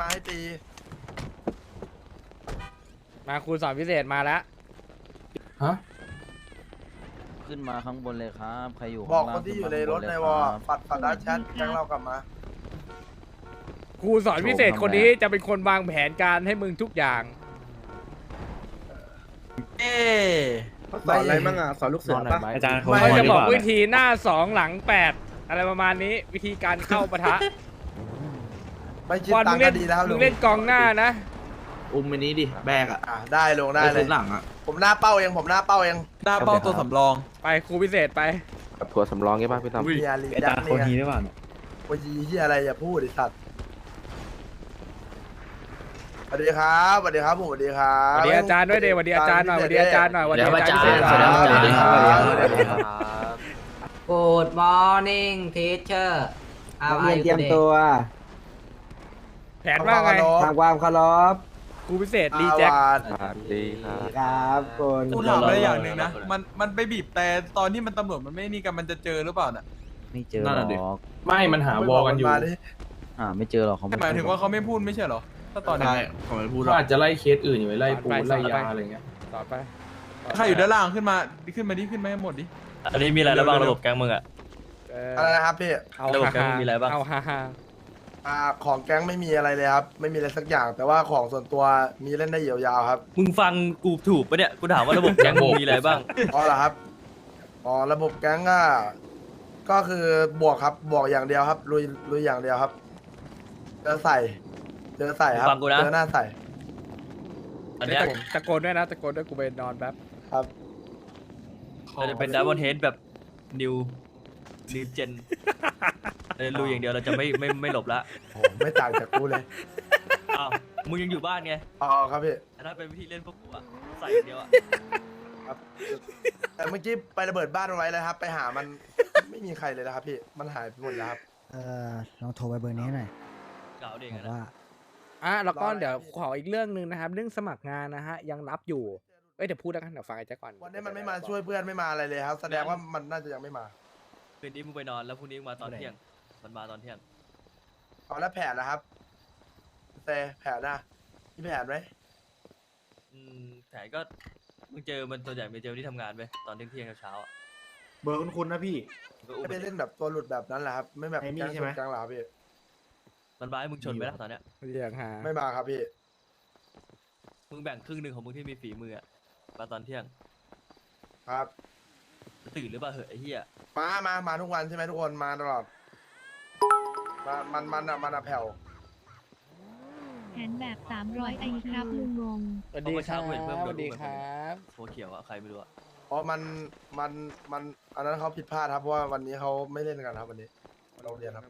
มาให้ตีมาครูสอนพิเศษมาแล้วฮะขึ้นมาข้างบนเลยครับ ใครอยู่บอกข้างคล่างนที่อยู่ขึ้ในมารถข้างบในเลยวอครับปัดปัดด้านแชทแจ้งเรากลับมา ครูสอนพิเศษคนนี้จะเป็นคนวางแผนการให้มึงทุกอย่าง เอ๊เขาสอนอะไรบ้างอะสอนลูกเสือปะอาจารย์ไม่ เขาจะบอกวิธีหน้าสองหลังแปดอะไรประมาณนี้วิธีการเข้าปะทะ ไม่คิดวันตัมึงงค์เล่ก็นดีนะครับมึลุงงเล่นกองหน้านะ อุ้มไปนี้ดิ แบกอะอะได้ลงได้เลยไปหลังอะ ผมหน้าเป้าเองผมหน้าเป้าเองหน้าเป้าตัวสำรอง ไปครูพิเศษไป กับทัวร์สำรองใช่ป่ะพี่ตั้ม เฮียลียักษ์เนี่ยโอ้ยเฮียอะไรอย่าพูดไอ้สัตว์สวัสดีครับสวัสดีครับผมสวัสดีครัสบวัสดีอาจารย์ด้วยเดสวัสดีอาจารย์หน่อยสวัสดีอาจารย์หน่อยสวัสดีอาจารย์พิเศษหน่อย สวัสดีครับสวัสดีครับ Good morning teacher How นัก are เรียน you เตรียม today ตัว แผนว่าไงทำความเคารพครูพิเศษรีแจ็ค ครับดีครับ ครับคุณกูถามอะไรอย่างหนึ่งนะ มัน มันไปบีบแต่ตอนที่มันตำรวจมันไม่นี่กัน มันจะเจอหรือเปล่าน่ะ ไม่เจอนั่นหรน่ะดิ อกไม่มันหาวอกันอยู่มาดิอ่าไม่เจอหรอกเขาไม่หมายถึงว่าเขาไม่พูดไม่ใช่เหรอ ถ้าตอนนี้ใช่ผมไม่พูดหรก็อกอาจจะไล่เคสอื่นอยู่ไล่ปูไล่ยาอะไรเงี้ยต่อไปใครอยู่ด้านล่างขึ้นมา ขึ้นมาดิ ขึ้นมาให้หมดดิ อันนี้มีอะไรแล้วบ้างระบบแก๊งมึงอะ เอออะไรนะครับพี่ เอาระบบฮาแก๊งฮามีอะไรบ้าง เอาฮาฮา อ่าของแก๊งไม่มีอะไรเลยครับไม่มีอะไรสักอย่าง แต่ว่าของส่วนตัวมีเล่นได้ยาวๆครับมึงฟังกูถูกปะเนี่ย กูถามว่าระบบแก๊งมึงมีอะไรบ้าง อ๋อเหรอครับอ๋อระบบแก๊งก็ก็คือบวกครับบวกอย่างเดียวครับลุยลุยอย่างเดียวครับเจอใส่เจอใส่ครับฟังกูนะ เจอหน้าใส่อันเนี้ยตะโกนด้วยนะตะโกนด้วยกูไปนอนแป๊บ ครับ เราจะเป็นดับเบิลเฮดแบบนิว นิวเจนลุยอย่างเดียวเราจะไม่ไม่ไม่หลบละโอ้ไม่ต่างจากกูเลยอ้าวมึงยังอยู่บ้านไงอ๋อครับพี่แต่ถ้าเป็นวิธีเล่นพวกกูอะใส่อย่างเดียวอะครับแต่เมื่อกี้ไประเบิดบ้านมันไว้เลยครับ ไปหามันไม่มีใครเลยนะครับพี่มันหายไปหมดแล้วครับ เออลองโทรไปเบอร์นี้หน่อยเก่าเด้งบออะกนะว่า อะแล้วก็รออะไร เดี๋ยวพี่ขออีกเรื่องหนึ่งนะครับ เรื่องสมัครงานนะฮะยังรับอยู่เอ้ยเดี๋ยวพูดแล้วกันเดี๋ยวฟังไอ้แจ็คก่อนวันนี้มันไม่มาช่วยเพื่อนไม่มาอะไรเลยครับ แสดงว่ามันน่าจะยังไม่มา คืนนี้มึงไปนอนแล้วพรุ่งนี้มึงมาตอนเที่ยง มันมาตอนเที่ยง เอาแล้วแผนนะครับเตแผนนะมีแผนไหมอืมแต่ก็มึงเจอมันตัวใหญ่ไปเจอที่ทำงานไปตอนเที่ยงเที่ยงๆเช้าๆอะเบอร์คุณนะพี่ มึงก็อุ้มไม่ไปได้เล่นแบบตัวหลุดแบบนั้นแหละครับ ไม่แบบไอ้นี่แก๊งใช่ชไหมนแก๊งเหรอครับพี่มันมาให้มึงชนไปแล้วตอนเนี้ยเรียกหาไม่มาครับพี่มึงแบ่งครึ่งหนึ่งของมึงที่มีฝีมืออะมาตอนเที่ยง ครับ ตื่นหรือเปล่าเหอะไอ้เหี้ยมามา มาทุกวันใช่ไหมทุกคน มาตลอด มามันมันอะมันอะแผ่ว แผนแบบ 300 ไอครับลุงงง สวัสดีครับสวัสดีครับโคเขียวอะใครไม่รู้อะเพราะมัน มัน มัน อันนั้นเขาผิดพลาดครับ เพราะว่าวันนี้เขาไม่เล่นกันครับวันนี้ เราเรียนครับ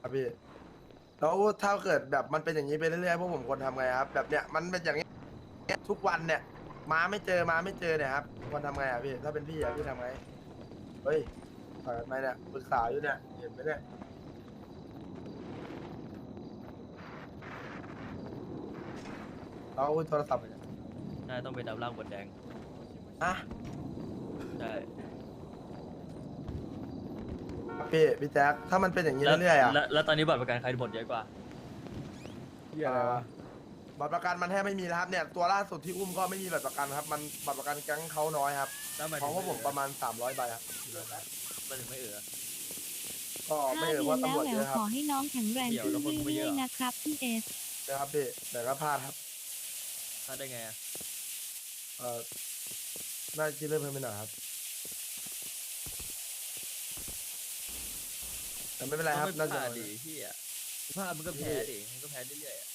ครับพี่ แล้วถ้าเกิดแบบมันเป็นอย่างนี้ไปเรื่อยๆพวกผมควรทำไงครับ แบบเนี้ย มันเป็นอย่างนี้ยทุกวันเนี่ย มาไม่เจอมาไม่เจอเนี่ยครับควรทำไงอะพี่ ถ้าเป็นพี่อะพี่ทำไง เฮ้ยถอยกันไหมเนี่ยปรึกษาอยู่เนี่ยเห็นไหมเนี่ยเราโทรศัพท์น่าต้องไปดำล่างบนแดงอะใช่พี่พี่แจ๊คถ้ามันเป็นอย่างนี้แล้วเรื่อยๆอะแล้วแล้วตอนนี้บัตรประกันใครหมดเยอะกว่า เหี้ยอะไรวะ บัตรประกันมันแทบไม่มีแล้วครับเนี่ยตัวล่าสุดที่อุ้มก็ไม่มีบัตรประกันครับ มันบัตรประกันแก๊งเขาน้อยครับแล้วหมายขถึองงพวกผมประมาณ 300ใบครับมันถึงไม่เออ ก็ห้าไม่เอ่เดืยอว่านแล้วตำรวจแหวเยวอะคขรับอให้น้องแข็งแรงเดี๋ยวขึ้นแล้วคนก็ไม่เยเรื่อะอยๆนะครับพี่เอสนะครับพี่แต่ก็พลาดครับถ้าได้ไงอะเอ่อน่าจะคิดเรื่องเพิ่มไปหน่อยครับ แต่ไม่เป็นไรครับก็น่าไม่พจะลาดดิเหี้ยพลาดมึงก็แพ้ดิมึงก็แพ้เรื่อยๆอะ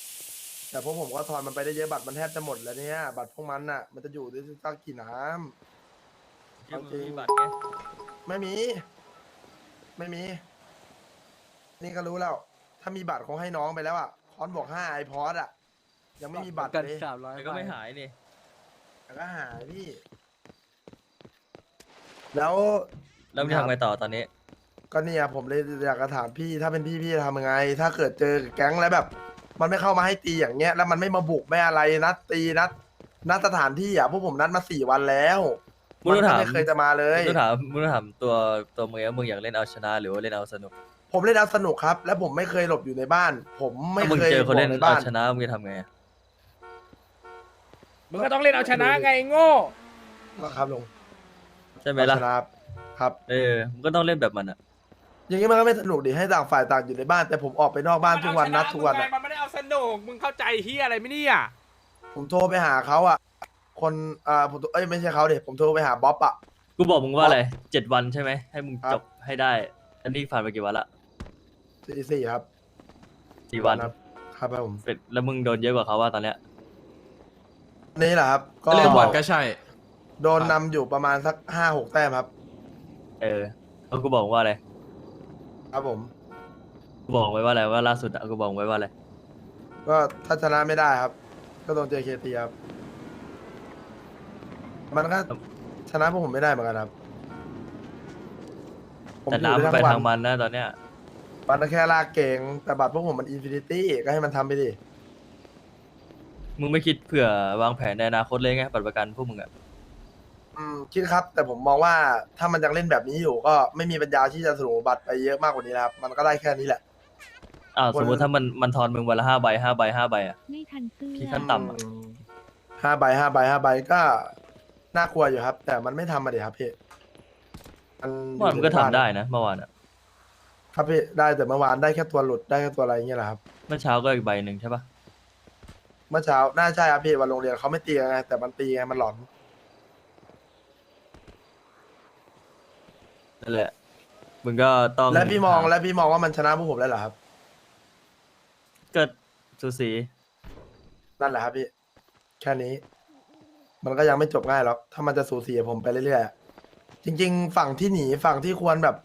แต่พวกผมก็ถอนมันไปได้เยอะบัตรมันแทบจะหมดแล้วเนี่ย บัตรพวกมันน่ะ มันจะอยู่ได้สักกี่น้ำเหี้ยมึงจริงมีบัตรไงไม่มี ไม่มี นี่ก็รู้แล้ว ถ้ามีบัตรคงให้น้องไปแล้วอะคอนบอกห้าไอพอดอะ ยังไม่มีบัตรกันเลยสามร้อยแต่ก็ไม่หายนี่แต่ก็หายพี่ แล้วแล้วมึงจะทำไงต่อตอนนี้ ก็เนี่ยผมเลยอยากจะถามพี่ ถ้าเป็นพี่พี่จะทำยังไง ถ้าเกิดเจอแก๊งแล้วแบบ มันไม่เข้ามาให้ตีอย่างเงี้ยแล้วมันไม่มาบุกไม่อะไรนัดตีนัดนัดสถานที่อะพวกผมนัดมาสี่วันแล้วมึงต้องนก็ถามไม่เคยจะมาเลย มึงต้องถามมึงต้องถามตัวตัวมึงเองว่ามึงอยากเล่นเอาชนะหรือว่าเล่นเอาสนุกผมเล่นเอาสนุกครับ และผมไม่เคยหลบอยู่ในบ้าน ผมไม่ถ้ามึงเคยเจอคนเล่นหลบในเอาบ้าน ชนะมึงจะทำไงอะมึงก็ต้องเล่นเอาชนะไงโง่ครับลุงใช่ไหมล่ะเอาชนะครับครับ เออมึงก็ต้องเล่นแบบมันอะอย่างนี้มันก็ไม่สนุกดิให้ต่างฝ่ายต่างอยู่ในบ้าน แต่ผมออกไปนอกบ้านทุกวันนัดทุกวันมัอะเอาชะมึงไงมันไม่ได้เอา สนุกมึงเข้าใจเฮียอะไรไหมเนี่ยผมโทรไปหาเขาอะ คนอ่าผมเอ้ยไม่ใช่เขาเด็ผมโทรไปหาบ๊อบอะ กูบอกมึงว่าอะไรเจ็ดวันใช่ไหมให้มึงครับจบให้ได้ อันนี้ผ่านไปกี่วันละสี่สี่ครับสี่วันครับครับผมเป็นแล้วมึงโดนเยอะกว่าเขาว่าตอนเนี้ยนี่แหละครับ ก็เล่นบอลก็ใช่ โดนนำอยู่ประมาณสักห้าหกแต้มครับ เออแล้วกูบอกมึงว่าอะไรครับผม กูบอกไว้ว่าอะไรว่าล่าสุดอะกูบอกไว้ว่าอะไร ก็ถ้าชนะไม่ได้ครับ ก็โดน JKT ครับ มันก็ชนะพวกผมไม่ได้เหมือนกันครับผมแต่อยู่น้ำมันด้ไปวัทางมันนะตอนเนี้ย มันก็แค่ลากเก่งแต่บัตรพวกผมมันอินฟินิตี้ก็ให้มันทำไปดิ มึงไม่คิดเผื่อวางแผนในอนาคตเลยไงบัตรประกันพวกมึงอะอืมคิดครับ แต่ผมมองว่าถ้ามันยังเล่นแบบนี้อยู่ ก็ไม่มีปัญญาที่จะสูงบัตรไปเยอะมากกว่านี้แล้วครับ มันก็ได้แค่นี้แหละ อ้าวคนสมมติถ้ามันมันทอนมึงวันละห้าใบห้าใบห้าใบอะไม่ทันเสื้อคิดขั้นต่ำอะห้าใบห้าใบห้าใบก็น่ากลัวอยู่ครับ แต่มันไม่ทำมาเดี๋ยวครับพี่มันเมื่อวานมึงก็ทำได้นะเมื่อวานอะครับพี่ได้แต่เมื่อวานได้แค่ตัวหลุดได้แค่ตัวอะไรอย่างเงี้ยแหละครับ เมื่อเช้าก็อีกใบหนึ่งใช่ปะเมื่อเช้า น่าใช่ครับพี่วันโรงเรียนเขาไม่ตีกันไงแต่มันตีไงมันหลอน นั่นแหละมึงก็ต้องและพี่มองและพี่มองว่ามันชนะพวกผมแล้วเหรอครับ ก็สูสีนั่นแหละครับพี่ แค่นี้ มันก็ยังไม่จบง่ายหรอกถ้ามันจะสูสีกับผมไปเรื่อยๆอะจริง ๆ ฝั่งที่หนีฝั่งที่ควรแบบ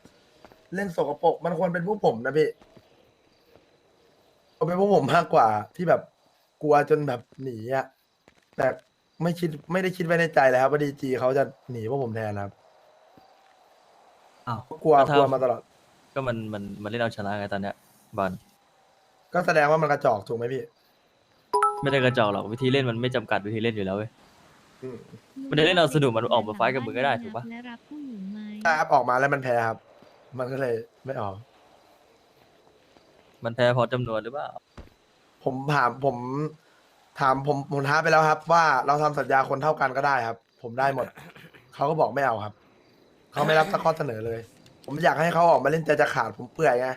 เล่นสกปรกมันควรเป็นพวกผมนะพี่ควรเป็นพวกผมมากกว่าที่แบบกลัวจนแบบหนีอะแต่ไม่คิดไม่ได้คิดไว้ในใจเลยครับว่าดีจีเขาจะหนีพวกผมแทนครับอ้าวกลัวก็กถ้าลัวมาตลอด ก็มันมันมันเล่นเอาชนะไงตอนเนี้ยบอล ก็แสดงว่ามันกระจอกถูกไหมพี่ไม่ได้กระจอกหรอกวิธีเล่นมันไม่จำกัดวิธีเล่นอยู่แล้วเว้ย อืมมันได้เล่นเอาสนุกมันออกมาไฟท์กับมึงก็ได้ถูกปะ และรับผู้หญิงไหมถ้าครับออกมาแล้วมันแพ้ครับ มันก็เลยไม่ออก มันแพ้เพราะจำนวนหรือเปล่าผมถามผม ถามผมผมท้าไปแล้วครับ ว่าเราทำสัญญาคนเท่ากันก็ได้ครับ ผมได้หมด เขาก็บอกไม่เอาครับ เขาไม่รับสักข้อเสนอเลย ผมอยากให้เขาออกมาเล่นใจจะขาดผมเปื่อยไง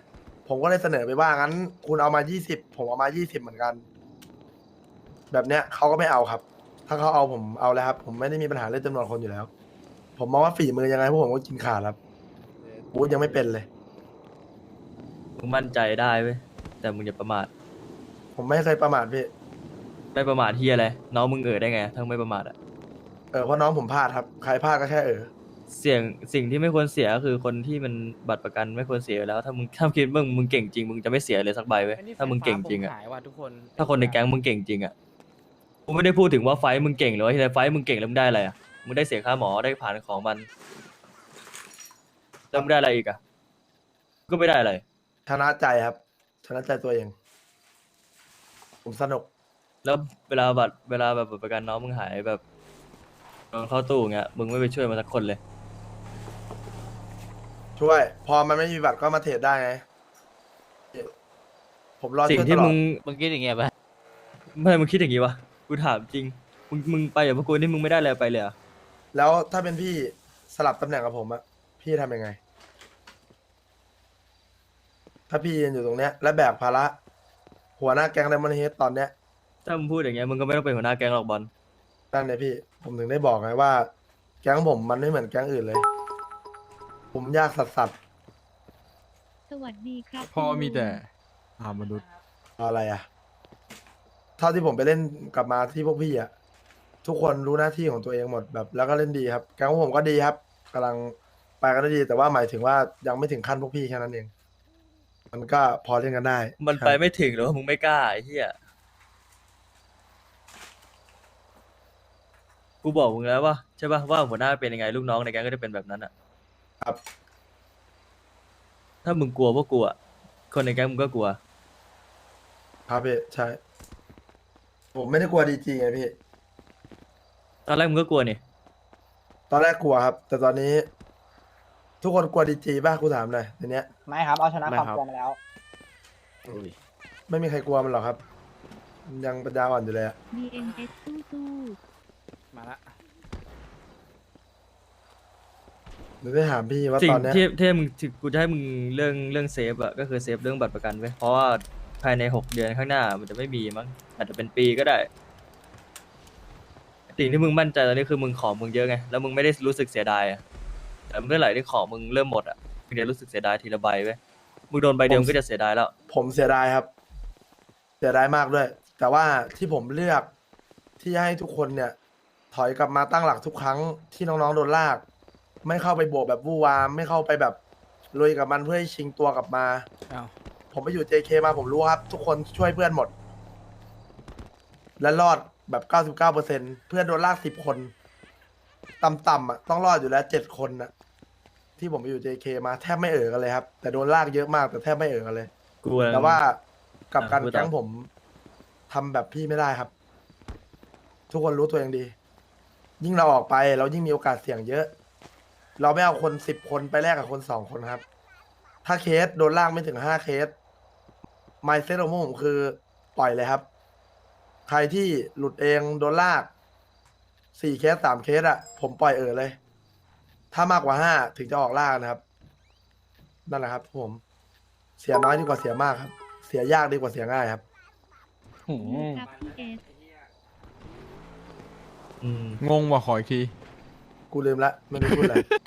ผมก็เลยเสนอไปว่างั้น คุณเอามายี่สิบผมเอามายี่สิบเหมือนกัน แบบเนี้ยเขาก็ไม่เอาครับ ถ้าเขาเอาผมเอาแล้วครับ ผมไม่ได้มีปัญหาเรื่องจำนวนคนอยู่แล้ว ผมมองว่าฝีมือยังไงพวกผมก็กินขาดครับพูดยังไม่เป็นเลย มึงมั่นใจได้เว้ยแต่มึงอย่าประมาทผมไม่เคยประมาทพี่ไม่ประมาทที่อะไรน้องมึงเอ่ยได้ไงทั้งไม่ประมาทอะเออเพราะน้องผมพลาดครับใครพลาดก็แค่เออ เสี่ยงสิ่งที่ไม่ควรเสียก็คือคนที่มันบัตรประกันไม่ควรเสียอยู่แล้ว ถ้ามึงถ้าคิดมึงมึงเก่งจริงมึงจะไม่เสียเลยสักใบเว้ยถ้ามึงเก่งจริงอะหายว่ะทุกคนถ้าคนในแก๊งมึงเก่งจริงอะกูไม่ได้พูดถึงว่าไฟท์มึงเก่งหรือว่าที่ไฟท์มึงเก่งแล้วมึงได้อะไรอะมึงได้เสียค่าหมอได้ผ่านของมันแล้วมึงได้อะไรอีกอะก็ไม่ได้อะไร ชนะใจครับ ชนะใจตัวเอง ผมสนุก แล้วเวลาบัตรเวลาแบบบัตรประกันน้องมึงหายแบบนอนเข้าตู้เงี้ยมึงไม่ไปช่วยมันสักคนเลย ช่วย พอมันไม่มีบัตรก็มาเทรดได้ไงผมรอสิ่งช่วยตที่ลอมึดงมึงคิดอย่างเงี้ยปะไม่มึงคิดอย่างงี้วะกูถามจริง มึงมึงไปอย่างพวกกูนี่มึงไม่ได้อะไรไปเลยเหรอะแล้วถ้าเป็นพี่สลับตำแหน่งกับผมอะพี่ทำยังไง ถ้าพี่ยืนอยู่ตรงเนี้ย และแบกภาระหัวหน้าแก๊งไดมอนเฮดตอนเนี้ย ถ้ามึงพูดอย่างเงี้ยมึงก็ไม่ต้องเป็นหัวหน้าแก๊งหรอกบอลนั่นเลยพี่ ผมถึงได้บอกไงว่า แก๊งผมมันไม่เหมือนแก๊งอื่นเลย ผมยากสัสสัสสวัสดีครับพ่อคุณลุงมีแต่อามนุษย์ๆอะไรอะเท่าที่ผมไปเล่นกลับมาที่พวกพี่อะทุกคนรู้หน้าที่ของตัวเองหมดแบบ แล้วก็เล่นดีครับแก๊งของผมก็ดีครับกำลังไปกันได้ดี แต่ว่าหมายถึงว่ายังไม่ถึงขั้นพวกพี่แค่นั้นเอง มันก็พอเล่นกันได้มันครับไปไม่ถึงหรือว่ามึงไม่กล้าไอ้เหี้ยกูบอกมึงแล้วว่าใช่ป่ะว่าหัวหน้าเป็นยังไงลูกน้องในแก๊งก็จะเป็นแบบนั้นอะ ครับ ถ้ามึงกลัวพวกกูอะคนในแก๊งมึงก็กลัว ครับพี่ใช่ ผมไม่ได้กลัวดีจีไงพี่ ตอนแรกมึงก็กลัวนี่ตอนแรกกลัวครับ แต่ตอนนี้ ทุกคนกลัวดีจีป่ะกูถามหน่อยในเนี้ย ไม่ครับ เอาชนะไม่ความครับกลัวมาแล้ว ไม่มีใครกลัวมันหรอกครับยังปัญญาอ่อนอยู่เลยอะ DNS สู้สู้มาละ หรือได้ถามพี่ว่าสิ่งตอนเนี้ยที่ที่มึงที่กูจะให้มึงเรื่องเรื่องเซฟอะก็คือเซฟเรื่องบัตรประกันไว้เพราะว่าภายในหกเดือนข้างหน้ามันจะไม่มีมั้งอาจจะเป็นปีก็ได้ สิ่งที่มึงมั่นใจตอนนี้คือมึงของมึงเยอะไงแล้วมึงไม่ได้รู้สึกเสียดายอะแต่เมื่อไหร่ที่ของมึงเริ่มหมดอะมึงจะรู้สึกเสียดายทีละใบเว้ยมึงโดนใบเดียวมึงก็จะเสียดายแล้ว ผมเสียดายครับ เสียดายมากด้วย แต่ว่าที่ผมเลือกที่จะให้ทุกคนเนี่ย ถอยกลับมาตั้งหลักทุกครั้งที่น้องๆโดนลาก ไม่เข้าไปโบกแบบวู่วาม ไม่เข้าไปแบบลุยกับมันเพื่อให้ชิงตัวกลับมา อ้าว ผมไปอยู่ JK มาผมรู้ครับ ทุกคนช่วยเพื่อนหมด และรอดแบบ 99%เพื่อนโดนลาก10คน ต่ำๆอะต้องรอดอยู่แล้ว7คนน่ะที่ผมไปอยู่ JK มาแทบไม่เอ่อกันเลยครับ แต่โดนลากเยอะมากแต่แทบไม่เอ่อกันเลย กูกำลัง แต่ว่ากับการอะพูดต่อ แก๊งผมทำแบบพี่ไม่ได้ครับ ทุกคนรู้ตัวเองดี ยิ่งเราออกไปเรายิ่งมีโอกาสเสี่ยงเยอะ เราไม่เอาคนสิบคนไปแลกกับคนสองคนครับ ถ้าเคสโดนลากไม่ถึงห้าเคสไมเซ็ตของผมคือปล่อยเลยครับ ใครที่หลุดเองโดนลากสี่เคสสามเคสอะผมปล่อยเออเลย ถ้ามากกว่าห้าถึงจะออกล่านะครับ นั่นแหละครับ ผม เสียน้อยดีกว่าเสียมากครับ เสียยากดีกว่าเสียง่ายครับ ครับพี่เอสอืมงงว่ะขออีกที กูลืมละไม่ได้พูดอะไรอั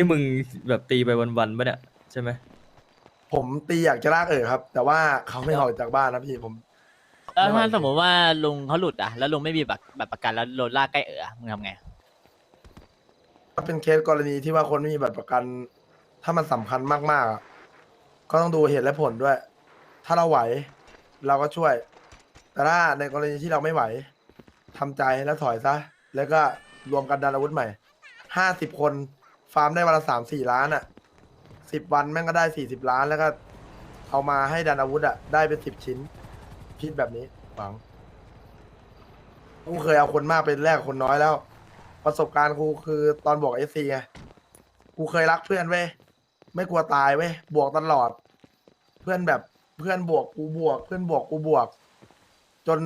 นนี้มึงแบบตีไปวันๆปะเนี่ยใช่ไหมผมตีอยากจะลากเออครับ แต่ว่าเขาไม่ออกจากบ้านนะพี่ผมแล้วไม่ไหวถ้าสมมติว่าลุงเขาหลุดอะแล้วลุงไม่มีบัตรบัตรประกันแล้วโดนลากใกล้เอ๋อมึงทำไงถ้าเป็นเคสกรณีที่ว่าคนไม่มีบัตรประกัน ถ้ามันสำคัญมากๆอะก็ต้องดูเหตุและผลด้วย ถ้าเราไหว เราก็ช่วย แต่ถ้าในกรณีที่เราไม่ไหวทำใจแล้วถอยซะ แล้วก็รวมกันดันอาวุธใหม่ห้าสิบคน ฟาร์มได้วันละสามสี่ล้านอะสิบวันแม่งก็ได้สี่สิบล้านแล้วก็ เอามาให้ดันอาวุธอะได้เป็นสิบชิ้น คิดแบบนี้หวังกูเคยเอาคนมากไปแลกกับคนน้อยแล้ว ประสบการณ์กูคือตอนบวกเอซีไงกูเคยรักเพื่อนเว้ยไม่กลัวตายเว้ยบวกตลอด เพื่อนแบบเพื่อนบวกกูบวก เพื่อนบวกกูบวก จน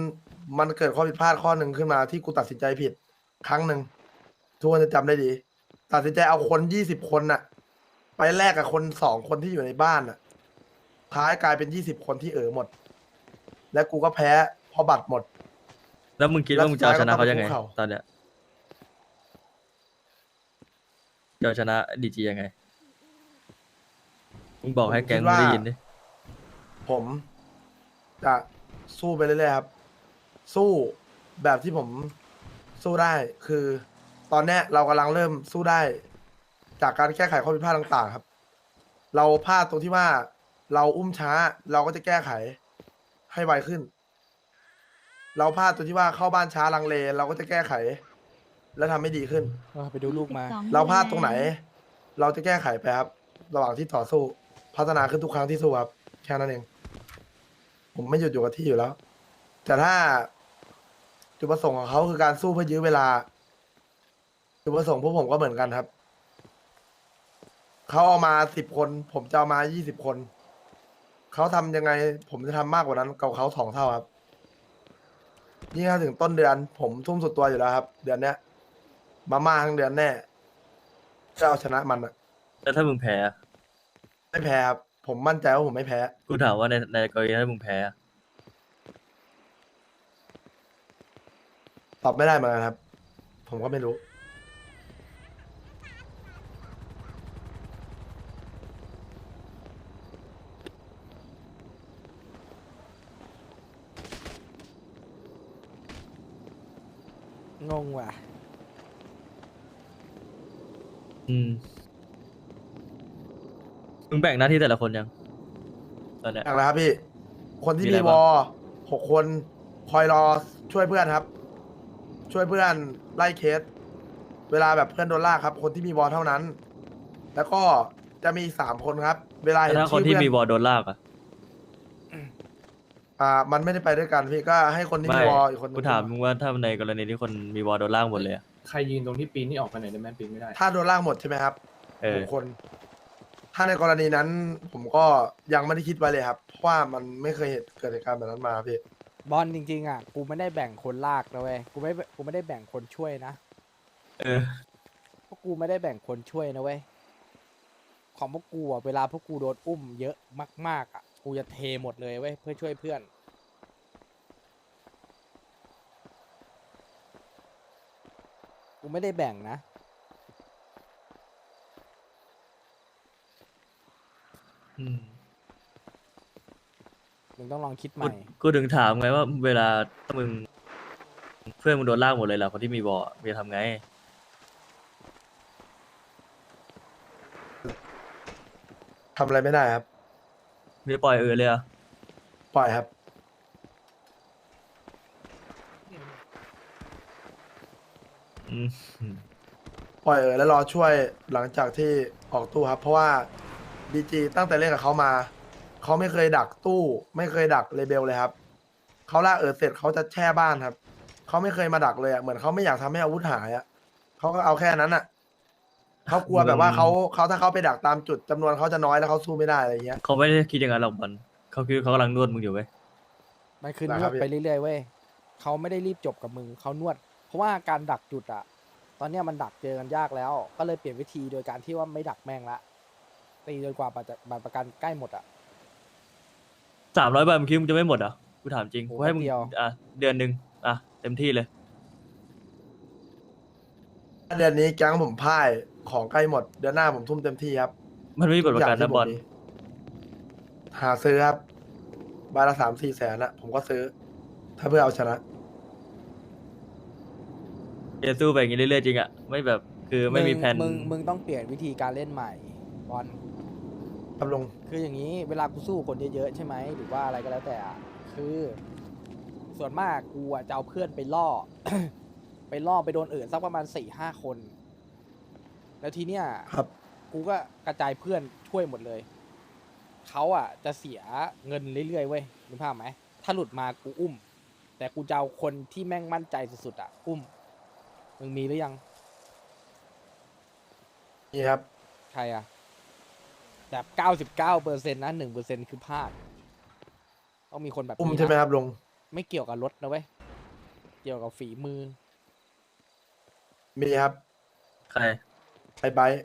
มันเกิดข้อผิดพลาดข้อหนึ่งขึ้นมาที่กูตัดสินใจผิด ครั้งหนึ่งทุกคนจะจำได้ดี ตัดสินใจเอาคนยี่สิบคนน่ะ ไปแลกกับคนสองคนที่อยู่ในบ้านน่ะท้ายกลายเป็นยี่สิบคนที่เออหมด และกูก็แพ้เพราะบัตรหมด แล้วมึงคิดว่ามึงจะเอาชนะเขายังไงแล้วสุดท้ายก็ต้องไปคุกเข่าตอนเนี้ยจะเอาชนะดีจียังไง มึงบอกให้แก๊งผมคิดมึงว่าได้ยินดิ ผมจะสู้ไปเรื่อยๆครับ สู้แบบที่ผมสู้ได้คือ ตอนเนี้ยเรากำลังเริ่มสู้ได้ จากการแก้ไขข้อผิดพลาดต่างๆครับ เราพลาดตรงที่ว่าเราอุ้มช้า เราก็จะแก้ไขให้ไวขึ้น เราพลาดตรงที่ว่าเข้าบ้านช้าลังเลเราก็จะแก้ไข และทำให้ดีขึ้นไปดูลูกมา22เราพลาดตรงไหน เราจะแก้ไขไปครับ ระหว่างที่ต่อสู้ พัฒนาขึ้นทุกครั้งที่สู้ครับ แค่นั้นเอง ผมไม่หยุดอยู่กับที่อยู่แล้ว แต่ถ้าจุดประสงค์ของเขาคือการสู้เพื่อยื้อเวลา จุดประสงค์พวกผมก็เหมือนกันครับ เขาเอามาสิบคน ผมจะเอามายี่สิบคน เขาทำยังไง ผมจะทำมากกว่านั้นกับเขาสองเท่าครับยิ่งถ้าถึงต้นเดือน ผมทุ่มสุดตัวอยู่แล้วครับ เดือนเนี้ย มาม่าทั้งเดือนแน่จะเอาชนะมันอะแล้วถ้ามึงแพ้อะไม่แพ้ครับ ผมมั่นใจว่าผมไม่แพ้ กูถามว่าในในกรณีถ้ามึงแพ้อะตอบไม่ได้เหมือนกันครับ ผมก็ไม่รู้ งงว่ะ อืมมึงแบ่งหน้าที่แต่ละคนยังตอนเนี้ย อย่างไรครับพี่ คนที่มีอะไรมีวบ้าง อหกคนคอยรอช่วยเพื่อนครับ ช่วยเพื่อนไล่เคส เวลาแบบเพื่อนโดนลากครับ คนที่มีวอเท่านั้น แล้วก็จะมีสามคนครับ เวลาแต่เห็นถ้าคนชื่อที่เพื่อนมีวอลโดนลากอะ อ่า มันไม่ได้ไปด้วยกันพี่ก็ให้คนที่ไม่มีวออีกคนหนึ่งกูถามมึงว่าถ้าในกรณีที่คนมีวอลโดนลากหมดเลยอะใครยืนตรงที่ปีนนี่ออกไปไหนอยได้ไหมปีนไม่ได้ ถ้าโดนลากหมดใช่ไหมครับเอหอกคน ถ้าในกรณีนั้น ผมก็ยังไม่ได้คิดไว้เลยครับเพราะว่ามันไม่เคยเห็นเกิดเหตุการณ์แบบนั้นมาพี่บอลจริงๆอะกูไม่ได้แบ่งคนลากนะเว้ยกูไม่กูไม่ได้แบ่งคนช่วยนะเออ พวกกูไม่ได้แบ่งคนช่วยนะเว้ยของพวกกูอะเวลาพวกกูโดนอุ้มเยอะมากๆอะ กูจะเทหมดเลยเว้ยเพื่อช่วยเพื่อน กูไม่ได้แบ่งนะอืมมึงต้องลองคิดใหกูม่ กูถึงถามไงว่า เวลาถ้ามึง เพื่อนมึงโดนลากหมดเลยล่ะคนที่มีบอลมึงจะทำไง ทำอะไรไม่ได้ครับ มึงจะปล่อยเออเลยเหรอะปล่อยครับอืมปล่อยเออแล้วรอช่วยหลังจากที่ออกตู้ครับ เพราะว่าบีจีตั้งแต่เล่นกับเขามา เขาไม่เคยดักตู้ ไม่เคยดักเลเบลเลยครับเขาล่าเออเสร็จเขาจะแช่บ้านครับเขาไม่เคยมาดักเลยอะเหมือนเขาไม่อยากทำให้อาวุธหายอะเขาก็เอาแค่นั้นอะ เขากลัวแบบว่าเขาเขาถ้าเขาไปดักตามจุดจำนวนเขาจะน้อยแล้วเขาสู้ไม่ได้อะไรเงี้ย เขาไม่ได้คิดอย่างนั้นหรอกบอลเขาคือเขากำลังนวดมึงอยู่เว้ย มันคือนนะวครัดบพี่ไปเรื่อยๆเว้ยเขาไม่ได้รีบจบกับมึงเขานวด เพราะว่าการดักจุดอะตอนเนี้ยมันดักเจอกันยากแล้ว ก็เลยเปลี่ยนวิธีโดยการที่ว่าไม่ดักแม่งละตีจนกว่าบัตรจะบัตรประกันใกล้หมดอะ สามร้อยใบมึงคิดมึงจะไม่หมดเหรอกูถามจริงโอ้กูให้มึงแป๊บเดียว อะเดือนหนึ่งอะเต็มที่เลย เดือนนี้แก๊งผมพ่าย ของใกล้หมดเดือนหน้าผมทุ่มเต็มที่ครับมันไม่มีบทประกันทุนะย่างบอลที่ผมมีหาซื้อครับใบละสามสี่แสนนะผมก็ซื้อ ถ้าเพื่อเอาชนะจะสู้ไปอย่างนี้เรื่อยๆจริงอะไม่แบบคือไม่มีงแผนมึงมึงต้องเปลี่ยนวิธีการเล่นใหม่บอลครับลุงคืออย่างนี้เวลากูสู้คนเยอะๆใช่ไหมหรือว่าอะไรก็แล้วแต่อะคือ ส่วนมากกูอะจะเอาเพื่อนไปล่อ ไปล่อไปโดนอื่นสักประมาณสี่ห้าคน แล้วทีเนี้ยครับกูก็กระจายเพื่อนช่วยหมดเลย เขาอะ จะเสียเงินเรื่อยๆเว้ยนึกภาพไหม ถ้าหลุดมากูอุ้ม แต่กูจะเอาคนที่แม่งมั่นใจสุดๆอะ อุ้ม มึงมีหรือยัง นี่ครับ ใครอะ แบบเก้าสิบเก้าเปอร์เซ็นต์นะหนึ่งเปอร์เซ็นต์คือพลาด ต้องมีคนแบบอุ้มนี้นะ ใช่ไหมครับลุงไม่เกี่ยวกับรถนะเว้ย เกี่ยวกับฝีมือ มีครับ ใคร ไอ้ไบร์ท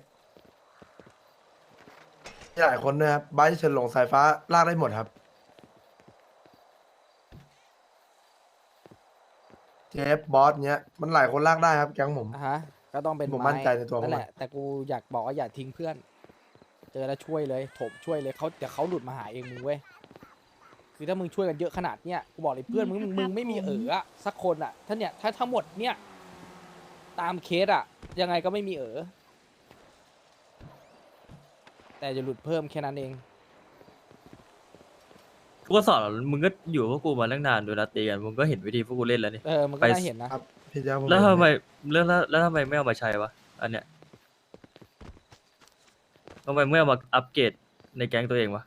มีหลายคนด้วยครับไบร์ทเฉินหลงสายฟ้าลากได้หมดครับ เจฟบอสเนี้ย มันหลายคนลากได้ครับแก๊งผม อะฮะ ก็ต้องเป็นผมไมั่นใจในตัวผมนั่นแหละ แต่กูอยากบอกว่าอย่าทิ้งเพื่อน เจอแล้วช่วยเลยถมช่วยเลยเขาเดี๋ยวเขาหลุดมาหาเองมึงเว้ย คือถ้ามึงช่วยกันเยอะขนาดเนี้ย กูบอกเลยเพื่อนมึงมึงมึงไม่มีเอออะสักคนอะถ้าเนี่ยถ้าทั้งหมดเนี่ย ตามเคสอะยังไงก็ไม่มีเออ แต่จะหลุดเพิ่มแค่นั้นเอง กูก็สอนมึงก็อยู่กับพวกกูมาตั้งนานดูนะตีกันมึงก็เห็นวิธีพวกกูเล่นแล้วนี่ เออมันก็ไปน่าเห็นนะ ครับพี่เจ้าผมแล้วเห็นทำไมแล้วแล้วแล้วทำไมไม่เอามาใช้วะ อันเนี้ยทำไมไม่เอามาอัปเกรดในแก๊งตัวเองวะ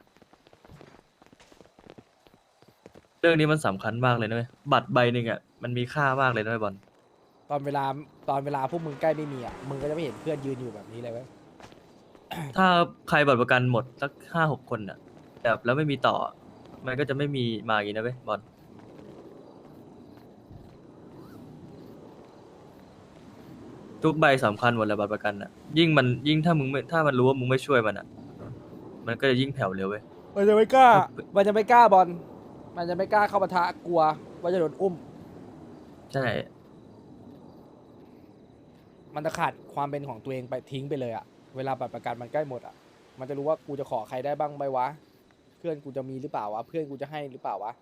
เรื่องนี้มันสำคัญมากเลยนะเว้ยบัตรใบหนึ่งอะมันมีค่ามากเลยนะเว้ยบอล ตอนเวลาตอนเวลาพวกมึงใกล้ไม่มีอะมึงก็จะไม่เห็นเพื่อนยืนอยู่แบบนี้เลยเว้ย ถ้าใครบัตรประกันหมดสักห้าหกคนอะ แบบแล้วไม่มีต่อ มันก็จะไม่มีมาอย่างนี้นะเว้ยบอลทุกใบสำคัญหมดเลยบัตรประกันอะ ยิ่งมันยิ่งถ้ามึงไม่ถ้ามันรู้ว่ามึงไม่ช่วยมันอะ มันก็จะยิ่งแผ่วเร็วเว้ย มันจะไม่กล้าครับมันจะไม่กล้าบอล มันจะไม่กล้าเข้าปะทะกลัวว่าจะโดนอุ้ม ใช่ มันจะขาดความเป็นของตัวเองไปทิ้งไปเลยอะ เวลาบัตรประกันมันใกล้หมดอะ มันจะรู้ว่ากูจะขอใครได้บ้างไหมวะ เพื่อนกูจะมีหรือเปล่าวะ เพื่อนกูจะให้หรือเปล่าวะ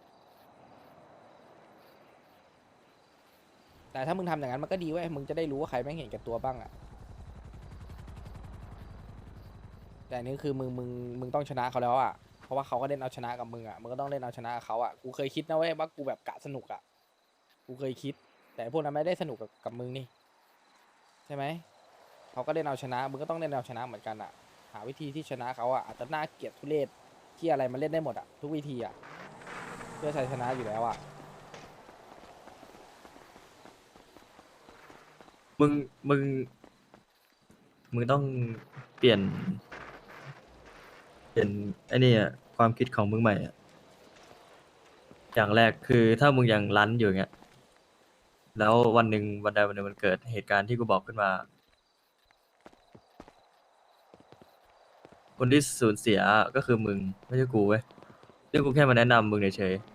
แต่ถ้ามึงทำอย่างนั้นมันก็ดีเว้ย มึงจะได้รู้ว่าใครแม่งเห็นแก่ตัวบ้างอะ แต่อันนี้คือมึงมึงมึงต้องชนะเขาแล้วอะ เพราะว่าเขาก็เล่นเอาชนะกับมึงอะ มึงก็ต้องเล่นเอาชนะกับเขาอะ กูเคยคิดนะเว้ยว่ากูแบบกะสนุกอะ กูเคยคิด แต่พวกนั้นไม่ได้สนุกกับกับมึงนี่ ใช่ไหม เขาก็เล่นเอาชนะมึงก็ต้องเล่นเอาชนะเหมือนกันอะ หาวิธีที่ชนะเขาอะอาจจะน่าเกียดทุเรศที่อะไรมาเล่นได้หมดอะทุกวิธีอะเพื่อชัยชนะอยู่แล้วอะมึงมึง มึงต้องเปลี่ยน เปลี่ยนไอ้นี่อะความคิดของมึงใหม่อะอย่างแรกคือถ้ามึงยังรั้นอยู่เงี้ย แล้ววันหนึ่งวันใดวันหนึ่งมันเกิดเหตุการณ์ที่กูบอกขึ้นมา คนที่สูญเสียก็คือมึงไม่ใช่กูเว้ยเรื่องกูแค่มาแนะนำมึงเฉยๆ